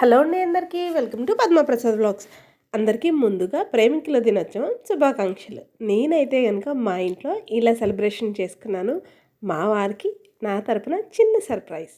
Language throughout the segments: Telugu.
హలో అండి అందరికీ వెల్కమ్ టు పద్మప్రసాద్ బ్లాగ్స్ అందరికీ ముందుగా ప్రేమికుల దినోత్సవం శుభాకాంక్షలు. నేనైతే కనుక మా ఇంట్లో ఇలా సెలబ్రేషన్ చేసుకున్నాను. మా వారికి నా తరపున చిన్న సర్ప్రైజ్.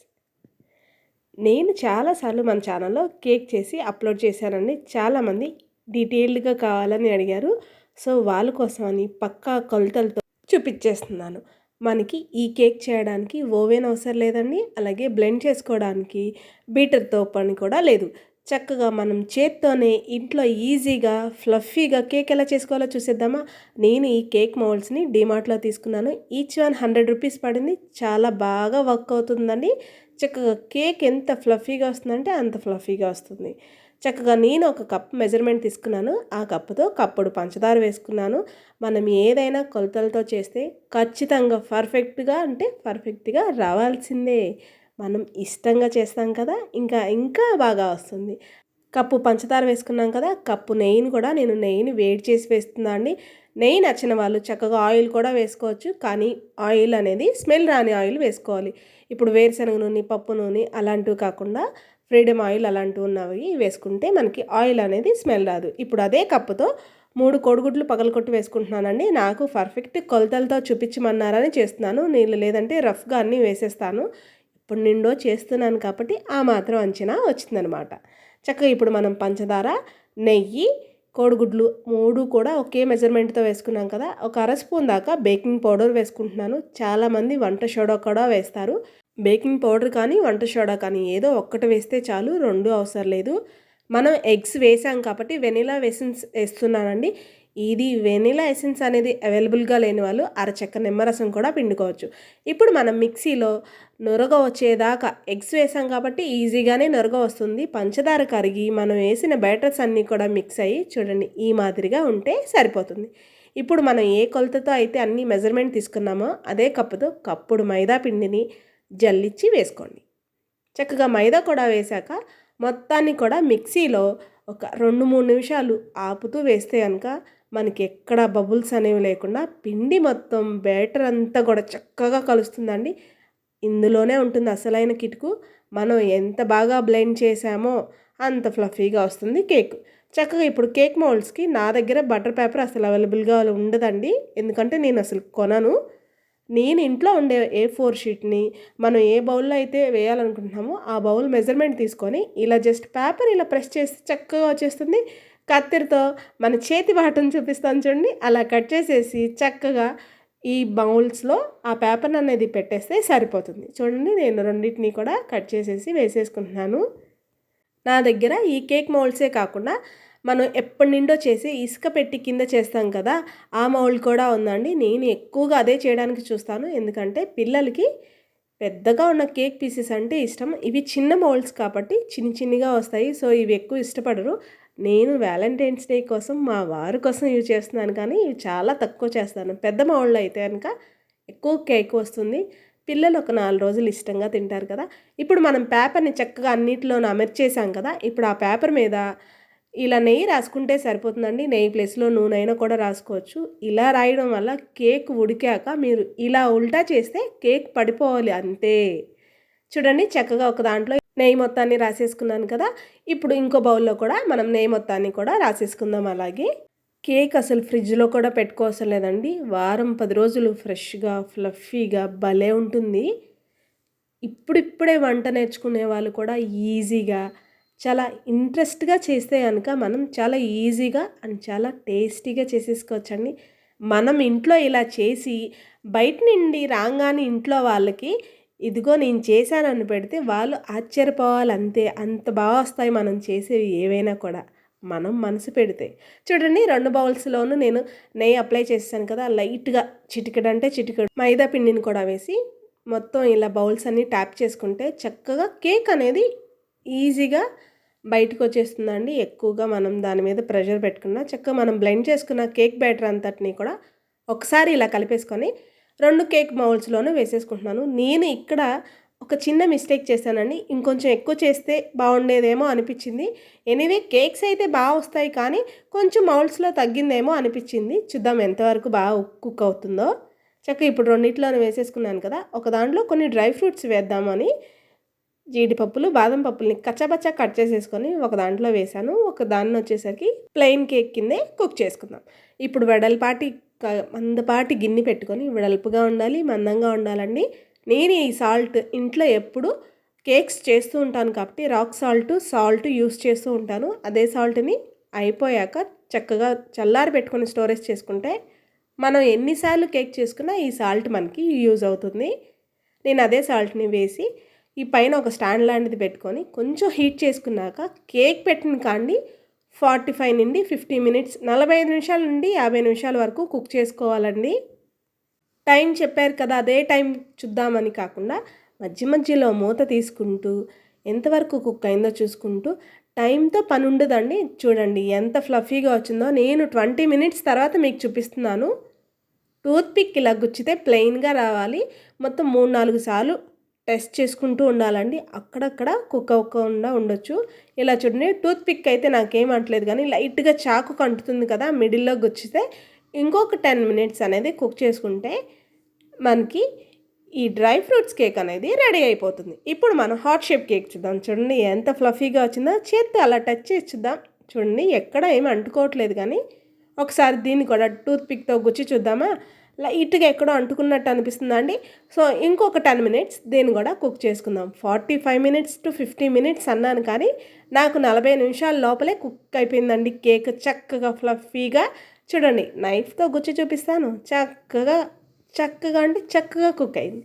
నేను చాలాసార్లు మన ఛానల్లో కేక్ చేసి అప్లోడ్ చేశానండి. చాలామంది డీటెయిల్డ్గా కావాలని అడిగారు. సో వాళ్ళ కోసం అని పక్కా కొలతలతో చూపించేస్తున్నాను. మనకి ఈ కేక్ చేయడానికి ఓవెన్ అవసరం లేదండి. అలాగే బ్లెండ్ చేసుకోవడానికి బీటర్తో పని కూడా లేదు. చక్కగా మనం చేత్తోనే ఇంట్లో ఈజీగా ఫ్లఫీగా కేక్ ఎలా చేసుకోవాలో చూసేద్దామా? నేను ఈ కేక్ మౌల్డ్స్ని డిమార్ట్లో తీసుకున్నాను. ఈచ్ వన్ హండ్రెడ్ రూపీస్ పడింది. చాలా బాగా వర్క్ అవుతుందండి. చక్కగా కేక్ ఎంత ఫ్లఫీగా వస్తుందంటే అంత ఫ్లఫీగా వస్తుంది. చక్కగా నేను ఒక కప్ మెజర్మెంట్ తీసుకున్నాను. ఆ కప్పుతో కప్పుడు పంచదార వేసుకున్నాను. మనం ఏదైనా కొలతలతో చేస్తే ఖచ్చితంగా పర్ఫెక్ట్గా అంటే పర్ఫెక్ట్గా రావాల్సిందే. మనం ఇష్టంగా చేస్తాం కదా ఇంకా ఇంకా బాగా వస్తుంది. కప్పు పంచదార వేసుకున్నాం కదా కప్పు నెయ్యిని కూడా నేను నెయ్యిని వేడి చేసి వేస్తున్నా అండి. నెయ్యి నచ్చిన వాళ్ళు చక్కగా ఆయిల్ కూడా వేసుకోవచ్చు కానీ ఆయిల్ అనేది స్మెల్ రాని ఆయిల్ వేసుకోవాలి. ఇప్పుడు వేరుశనగ నూనె పప్పు నూనె అలాంటివి కాకుండా ఫ్రీడమ్ ఆయిల్ అలాంటివి ఉన్నవి వేసుకుంటే మనకి ఆయిల్ అనేది స్మెల్ రాదు. ఇప్పుడు అదే కప్పుతో మూడు కోడిగుడ్లు పగలకొట్టి వేసుకుంటున్నానండి. నాకు పర్ఫెక్ట్ కొలతలతో చూపించమన్నారని చేస్తున్నాను. నీళ్ళు లేదంటే రఫ్గా అన్నీ వేసేస్తాను. ఇప్పుడు నిండో చేస్తున్నాను కాబట్టి ఆ మాత్రం అంచనా వచ్చిందనమాట. చక్కగా ఇప్పుడు మనం పంచదార నెయ్యి కోడిగుడ్లు మూడు కూడా ఒకే మెజర్మెంట్తో వేసుకున్నాం కదా. ఒక అర స్పూన్ దాకా బేకింగ్ పౌడర్ వేసుకుంటున్నాను. చాలామంది వంట సోడా కూడా వేస్తారు. బేకింగ్ పౌడర్ కానీ వంట సోడా కానీ ఏదో ఒక్కటి వేస్తే చాలు రెండు అవసరం లేదు. మనం ఎగ్స్ వేసాం కాబట్టి వెనిలా ఎసెన్స్ వేస్తున్నానండి. ఇది వెనిలా ఎసెన్స్ అనేది అవైలబుల్గా లేని వాళ్ళు అరచెక్క నిమ్మరసం కూడా పిండుకోవచ్చు. ఇప్పుడు మనం మిక్సీలో నొరగ వచ్చేదాకా ఎగ్స్ వేసాం కాబట్టి ఈజీగానే నొరగ వస్తుంది. పంచదార కరిగి మనం వేసిన బ్యాటర్స్ అన్నీ కూడా మిక్స్ అయ్యి చూడండి ఈ మాదిరిగా ఉంటే సరిపోతుంది. ఇప్పుడు మనం ఏ కొలతతో అయితే అన్ని మెజర్మెంట్ తీసుకున్నామో అదే కప్పుతో కప్పుడు మైదా పిండిని జల్లిచ్చి వేసుకోండి. చక్కగా మైదా కూడా వేశాక మొత్తాన్ని కూడా మిక్సీలో ఒక రెండు మూడు నిమిషాలు ఆపుతూ వేస్తే కనుక మనకి ఎక్కడ బబుల్స్ అనేవి లేకుండా పిండి మొత్తం బ్యాటర్ అంతా కూడా చక్కగా కలుస్తుందండి. ఇందులోనే ఉంటుంది అసలైన కిటుకు. మనం ఎంత బాగా బ్లెండ్ చేసామో అంత ఫ్లఫీగా వస్తుంది కేక్. చక్కగా ఇప్పుడు కేక్ మౌల్డ్స్కి నా దగ్గర బటర్ పేపర్ అసలు అవైలబుల్గా ఉండదండి. ఎందుకంటే నేను అసలు కొనను. నేను ఇంట్లో ఉండే ఏ ఫోర్ షీట్ని మనం ఏ బౌల్లో అయితే వేయాలనుకుంటున్నామో ఆ బౌల్ మెజర్మెంట్ తీసుకొని ఇలా జస్ట్ పేపర్ ఇలా ప్రెస్ చేసి చక్కగా వచ్చేస్తుంది. కత్తిరితో మన చేతి వాటను చూపిస్తాను చూడండి. అలా కట్ చేసేసి చక్కగా ఈ బౌల్స్లో ఆ పేపర్ అనేది పెట్టేస్తే సరిపోతుంది. చూడండి నేను రెండింటిని కూడా కట్ చేసేసి వేసేసుకుంటున్నాను. నా దగ్గర ఈ కేక్ మౌల్డ్సే కాకుండా మనం ఎప్పటి నిండో చేసి ఇసుక పెట్టి కింద చేస్తాం కదా ఆ మౌల్డ్ కూడా ఉందండి. నేను ఎక్కువగా అదే చేయడానికి చూస్తాను. ఎందుకంటే పిల్లలకి పెద్దగా ఉన్న కేక్ పీసెస్ అంటే ఇష్టం. ఇవి చిన్న మౌల్డ్స్ కాబట్టి చిన్ని చిన్నగా వస్తాయి. సో ఇవి ఎక్కువ ఇష్టపడరు. నేను వ్యాలంటైన్స్ డే కోసం మా వారి కోసం యూజ్ చేస్తున్నాను కానీ ఇవి చాలా తక్కువ చేస్తాను. పెద్ద మౌళ్ళు అయితే కనుక ఎక్కువ కేక్ వస్తుంది. పిల్లలు ఒక నాలుగు రోజులు ఇష్టంగా తింటారు కదా. ఇప్పుడు మనం పేపర్ని చక్కగా అన్నిటిలోనూ అమర్చేసాం కదా. ఇప్పుడు ఆ పేపర్ మీద ఇలా నెయ్యి రాసుకుంటే సరిపోతుందండి. నెయ్యి ప్లేస్లో నూనె అయినా కూడా రాసుకోవచ్చు. ఇలా రాయడం వల్ల కేక్ ఉడికాక మీరు ఇలా ఉల్టా చేస్తే కేక్ పడిపోవాలి అంతే. చూడండి చక్కగా ఒక దాంట్లో నెయ్యి మొత్తాన్ని రాసేసుకున్నాను కదా. ఇప్పుడు ఇంకో బౌల్లో కూడా మనం నెయ్యి మొత్తాన్ని కూడా రాసేసుకుందాం అలాగే. కేక్ అసలు ఫ్రిడ్జ్లో కూడా పెట్టుకోవసం లేదండి వారం పది రోజులు ఫ్రెష్గా ఫ్లఫీగా భలే ఉంటుంది. ఇప్పుడిప్పుడే వంట నేర్చుకునే వాళ్ళు కూడా ఈజీగా చాలా ఇంట్రెస్ట్గా చేస్తే కనుక మనం చాలా ఈజీగా అండ్ చాలా టేస్టీగా చేసేసుకోవచ్చండి. మనం ఇంట్లో ఇలా చేసి బయట నుండి రాగానే ఇంట్లో వాళ్ళకి ఇదిగో నేను చేశానని పెడితే వాళ్ళు ఆశ్చర్యపోవాలి అంతే. అంత బాగా వస్తాయి మనం చేసేవి ఏవైనా కూడా. మనం మనసు పెడితే. చూడండి రెండు బౌల్స్లోనూ నేను నెయ్యి అప్లై చేస్తాను కదా లైట్గా చిటికడంటే అంటే చిటికెడు మైదా పిండిని కూడా వేసి మొత్తం ఇలా బౌల్స్ అన్నీ ట్యాప్ చేసుకుంటే చక్కగా కేక్ అనేది ఈజీగా బయటకు వచ్చేస్తుందండి ఎక్కువగా మనం దాని మీద ప్రెషర్ పెట్టుకున్న చక్కగా మనం బ్లెండ్ చేసుకున్న కేక్ బ్యాటర్ అంతటిని కూడా ఒకసారి ఇలా కలిపేసుకొని రెండు కేక్ మౌల్స్లోనూ వేసేసుకుంటున్నాను. నేను ఇక్కడ ఒక చిన్న మిస్టేక్ చేశానండి. ఇంకొంచెం ఎక్కువ చేస్తే బాగుండేదేమో అనిపించింది. ఎనీవే కేక్స్ అయితే బాగా వస్తాయి కానీ కొంచెం మౌల్స్లో తగ్గిందేమో అనిపించింది. చూద్దాం ఎంతవరకు బాగా కుక్ అవుతుందో. చక్కగా ఇప్పుడు రెండింటిలోనే వేసేసుకున్నాను కదా. ఒక దాంట్లో కొన్ని డ్రై ఫ్రూట్స్ వేద్దామని జీడిపప్పులు బాదం పప్పుల్ని కచ్చాపచ్చా కట్ చేసేసుకొని ఒక దాంట్లో వేసాను ఒక దాన్ని వచ్చేసరికి ప్లెయిన్ కేక్ కిందే కుక్ చేసుకుందాం. ఇప్పుడు వెడల్పాటి మందపాటి గిన్నె పెట్టుకొని వెడల్పుగా ఉండాలి మందంగా ఉండాలండి. నేను ఈ సాల్ట్ ఇంట్లో ఎప్పుడు కేక్స్ చేస్తూ ఉంటాను కాబట్టి రాక్ సాల్ట్ సాల్ట్ యూస్ చేస్తూ ఉంటాను. అదే సాల్ట్ని అయిపోయాక చక్కగా చల్లారి పెట్టుకొని స్టోరేజ్ చేసుకుంటే మనం ఎన్నిసార్లు కేక్ చేసుకున్నా ఈ సాల్ట్ మనకి యూజ్ అవుతుంది. నేను అదే సాల్ట్ని వేసి ఈ పైన ఒక స్టాండ్ లాంటిది పెట్టుకొని కొంచెం హీట్ చేసుకున్నాక కేక్ పెట్టిన కాండి ఫార్టీ ఫైవ్ నుండి ఫిఫ్టీ మినిట్స్ నలభై ఐదు నిమిషాల నుండి యాభై నిమిషాల వరకు కుక్ చేసుకోవాలండి. టైం చెప్పారు కదా అదే టైం చూద్దామని కాకుండా మధ్య మధ్యలో మూత తీసుకుంటూ ఎంతవరకు కుక్ అయిందో చూసుకుంటూ టైంతో పని ఉండదండి. చూడండి ఎంత ఫ్లఫీగా వచ్చిందో నేను ట్వంటీ మినిట్స్ తర్వాత మీకు చూపిస్తున్నాను. టూత్పిక్ ఇలా గుచ్చితే ప్లెయిన్గా రావాలి. మొత్తం మూడు నాలుగు సార్లు టెస్ట్ చేసుకుంటూ ఉండాలండి. అక్కడక్కడ కుక్క అవ్వకుండా ఉండొచ్చు. ఇలా చూడండి టూత్ పిక్ అయితే నాకేం అంటలేదు కానీ లైట్గా చాకు కంటుతుంది కదా మిడిల్లో గుచ్చితే ఇంకొక టెన్ మినిట్స్ అనేది కుక్ చేసుకుంటే మనకి ఈ డ్రై ఫ్రూట్స్ కేక్ అనేది రెడీ అయిపోతుంది. ఇప్పుడు మనం హాట్ షేప్ కేక్ చూద్దాం. చూడండి ఎంత ఫ్లఫీగా వచ్చిందో చేత్తో అలా టచ్ చేసి చూద్దాం. చూడండి ఎక్కడ ఏమి అంటుకోవట్లేదు కానీ ఒకసారి దీన్ని కూడా టూత్ పిక్తో గుచ్చి చూద్దామా? లైట్గా ఎక్కడో అంటుకున్నట్టు అనిపిస్తుందండి సో ఇంకొక టెన్ మినిట్స్ దీన్ని కూడా కుక్ చేసుకుందాం. Forty five minutes to fifty minutes అన్నాను కానీ నాకు నలభై నిమిషాల లోపలే కుక్ అయిపోయిందండి. కేక్ చక్కగా ఫ్లఫీగా. చూడండి నైఫ్తో గుచ్చి చూపిస్తాను. చక్కగా చక్కగా అంటే చక్కగా కుక్ అయింది.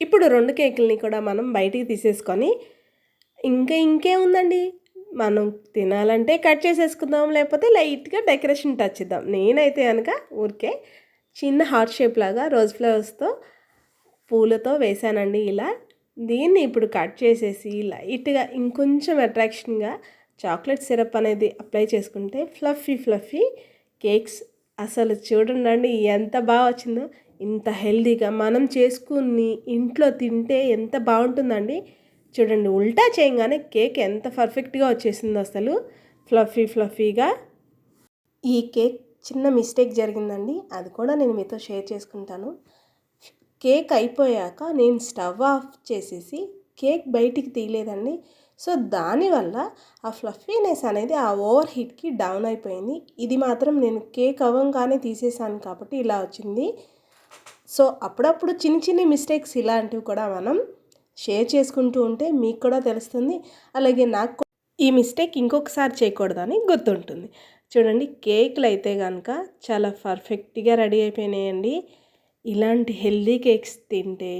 ఇప్పుడు రెండు కేకుల్ని కూడా మనం బయటికి తీసేసుకొని ఇంకా ఇంకే ఉందండి. మనం తినాలంటే కట్ చేసేసుకుందాం లేకపోతే లైట్గా డెకరేషన్ టచ్ ఇద్దాం నేనైతే కనుక ఊరికే చిన్న హార్ట్ షేప్ లాగా రోజ్ ఫ్లవర్స్తో పూలతో వేసానండి ఇలా. దీన్ని ఇప్పుడు కట్ చేసేసి లైట్గా ఇంకొంచెం అట్రాక్షన్గా చాక్లెట్ సిరప్ అనేది అప్లై చేసుకుంటే ఫ్లఫీ ఫ్లఫీ కేక్స్. అసలు చూడండి ఎంత బాగా వచ్చిందో ఇంత హెల్దీగా మనం చేసుకుని ఇంట్లో తింటే ఎంత బాగుంటుందండి. చూడండి ఉల్టా చేయగానే కేక్ ఎంత పర్ఫెక్ట్గా వచ్చేసిందో అసలు ఫ్లఫీ ఫ్లఫీగా ఈ కేక్ చిన్న మిస్టేక్ జరిగిందండి. అది కూడా నేను మీతో షేర్ చేసుకుంటాను. కేక్ అయిపోయాక నేను స్టవ్ ఆఫ్ చేసేసి కేక్ బయటికి తీయలేదండి. సో దానివల్ల ఆ ఫ్లఫీనెస్ అనేది ఆ ఓవర్ హీట్కి డౌన్ అయిపోయింది. ఇది మాత్రం నేను కేక్ అవ్వంగానే తీసేసాను కాబట్టి ఇలా వచ్చింది. సో అప్పుడప్పుడు చిన్న చిన్న మిస్టేక్స్ ఇలాంటివి కూడా మనం షేర్ చేసుకుంటూ ఉంటే మీకు కూడా తెలుస్తుంది. అలాగే నాకు ఈ మిస్టేక్ ఇంకొకసారి చేయకూడదని గుర్తుంటుంది. చూడండి కేక్లు అయితే కనుక చాలా పర్ఫెక్ట్గా రెడీ అయిపోయినాయండి. ఇలాంటి హెల్దీ కేక్స్ తింటే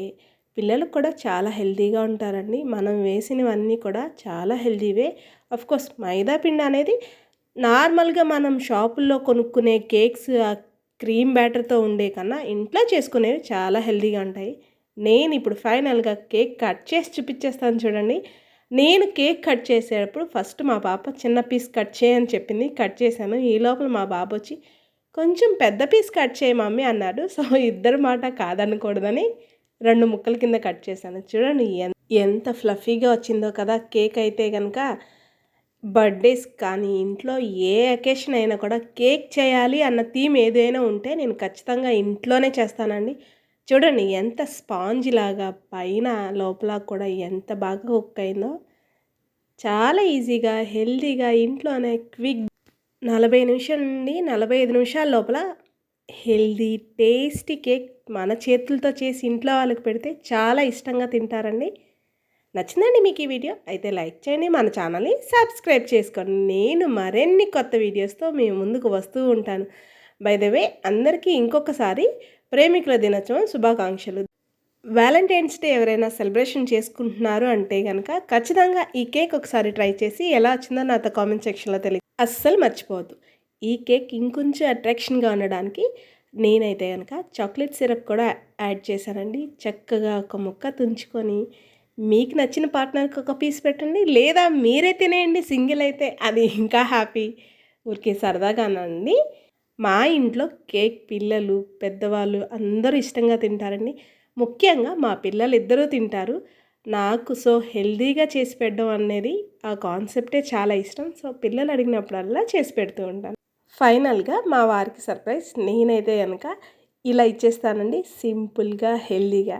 పిల్లలు కూడా చాలా హెల్తీగా ఉంటారండి. మనం వేసినవన్నీ కూడా చాలా హెల్తీవే కోర్స్ మైదా పిండి అనేది నార్మల్గా మనం షాపుల్లో కొనుక్కునే కేక్స్ ఆ క్రీమ్ బ్యాటర్తో ఉండే కన్నా ఇంట్లో చేసుకునేవి చాలా హెల్తీగా ఉంటాయి. నేను ఇప్పుడు ఫైనల్గా కేక్ కట్ చేసి చూపించేస్తాను చూడండి. నేను కేక్ కట్ చేసేటప్పుడు ఫస్ట్ మా పాప చిన్న పీస్ కట్ చేయని చెప్పింది. కట్ చేశాను. ఈ లోపల మా బాబు వచ్చి కొంచెం పెద్ద పీస్ కట్ చేయి మమ్మీ అన్నాడు. సో ఇద్దరు మాట కాదనకూడదని రెండు ముక్కల కింద కట్ చేశాను. చూడండి ఎంత ఫ్లఫీగా వచ్చిందో కదా కేక్ అయితే కనుక బర్త్డేస్ కానీ ఇంట్లో ఏ అకేషన్ అయినా కూడా కేక్ చేయాలి అన్న థీమ్ ఏదైనా ఉంటే నేను ఖచ్చితంగా ఇంట్లోనే చేస్తానండి. చూడండి ఎంత స్పాంజ్ లాగా పైన లోపల కూడా ఎంత బాగా కుక్ అయిందో. చాలా ఈజీగా హెల్తీగా ఇంట్లోనే క్విక్ నలభై నిమిషం నుండి నలభై ఐదు నిమిషాల లోపల హెల్దీ టేస్టీ కేక్ మన చేతులతో చేసి ఇంట్లో వాళ్ళకి పెడితే చాలా ఇష్టంగా తింటారండి. నచ్చిందండి మీకు ఈ వీడియో? అయితే లైక్ చేయండి మన ఛానల్ని సబ్స్క్రైబ్ చేసుకోండి. నేను మరిన్ని కొత్త వీడియోస్తో మీ ముందుకు వస్తూ ఉంటాను. బై ద వే అందరికీ ఇంకొకసారి ప్రేమికుల దినోత్సవం శుభాకాంక్షలు. వ్యాలంటైన్స్ డే ఎవరైనా సెలబ్రేషన్ చేసుకుంటున్నారు అంటే కనుక ఖచ్చితంగా ఈ కేక్ ఒకసారి ట్రై చేసి ఎలా వచ్చిందో నాతో కామెంట్ సెక్షన్లో తెలియ అస్సలు మర్చిపోవద్దు. ఈ కేక్ ఇంకొంచెం అట్రాక్షన్గా ఉండడానికి నేనైతే కనుక చాక్లెట్ సిరప్ కూడా యాడ్ చేశానండి. చక్కగా ఒక ముక్క తుంచుకొని మీకు నచ్చిన పార్ట్నర్కి ఒక పీస్ పెట్టండి లేదా మీరే తినేయండి సింగిల్ అయితే అది ఇంకా హ్యాపీ. ఊరికే సరదాగానండి. మా ఇంట్లో కేక్ పిల్లలు పెద్దవాళ్ళు అందరూ ఇష్టంగా తింటారండి. ముఖ్యంగా మా పిల్లలు ఇద్దరూ తింటారు. నాకు సో హెల్దీగా చేసి పెట్టడం అనేది ఆ కాన్సెప్టే చాలా ఇష్టం. సో పిల్లలు అడిగినప్పుడల్లా చేసి పెడుతూ ఉంటాను. ఫైనల్గా మా వారికి సర్ప్రైజ్ నేనైతే కనుక ఇలా ఇచ్చేస్తానండి. సింపుల్గా హెల్దీగా.